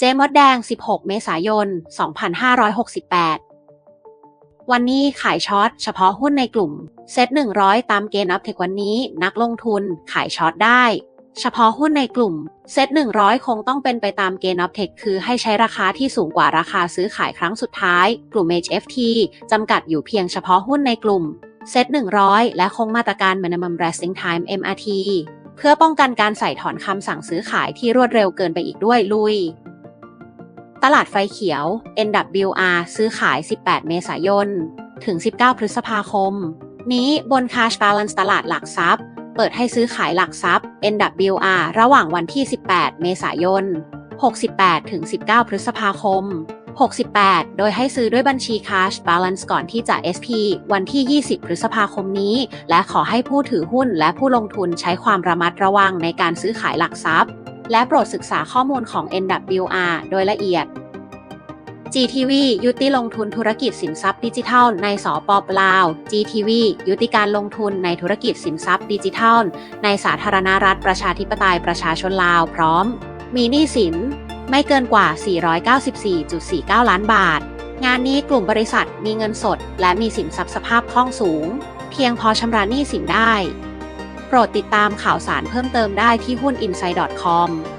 เจมดแดง 16 เมษายน 2568 วันนี้ขายช็อตเฉพาะหุ้นในกลุ่ม เซ็ต100 ตามเกณฑ์อัพเทควันนี้ นักลงทุนขายช็อตได้ เฉพาะหุ้นในกลุ่ม เซ็ต100 คงต้องเป็นไปตามเกณฑ์อัพเทคคือให้ใช้ราคาที่สูงกว่าราคาซื้อขายครั้งสุดท้าย กลุ่ม HFT จำกัดอยู่เพียงเฉพาะหุ้นในกลุ่ม เซ็ต100 และคงมาตรการ Minimum Resting Time MRT เพื่อป้องกันการใส่ถอนคำสั่งซื้อขายที่รวดเร็วเกินไปอีกด้วยลุย ตลาดไฟเขียว NWR ซื้อขาย 18 เมษายน ถึง 19 พฤษภาคม นี้บน Cash Balance ตลาดหลักทรัพย์ เปิดให้ซื้อขายหลักทรัพย์ NWR ระหว่างวันที่ 18 เมษายน 68 ถึง 19 พฤษภาคม 68 โดยให้ซื้อด้วยบัญชี Cash Balance ก่อนที่จะ SP วันที่ 20 พฤษภาคมนี้ และขอให้ผู้ถือหุ้นและผู้ลงทุนใช้ความระมัดระวังในการซื้อขายหลักทรัพย์ และโปรดศึกษาข้อมูลของ NWR โดยละเอียด GTV ยุติลงทุนธุรกิจสินทรัพย์ดิจิทัล ในสปปลาว GTV ยุติการลงทุนในธุรกิจสินทรัพย์ดิจิทัล ในสาธารณรัฐประชาธิปไตยประชาชนลาวพร้อม มีหนี้สิน ไม่เกินกว่า 494.49 ล้านบาท งานนี้กลุ่มบริษัทมีเงินสด และมีสินทรัพย์สภาพคล่องสูง เพียงพอชำระหนี้สินได้ โปรดติดตามข่าวสารเพิ่มเติมได้ที่หุ้น inside.com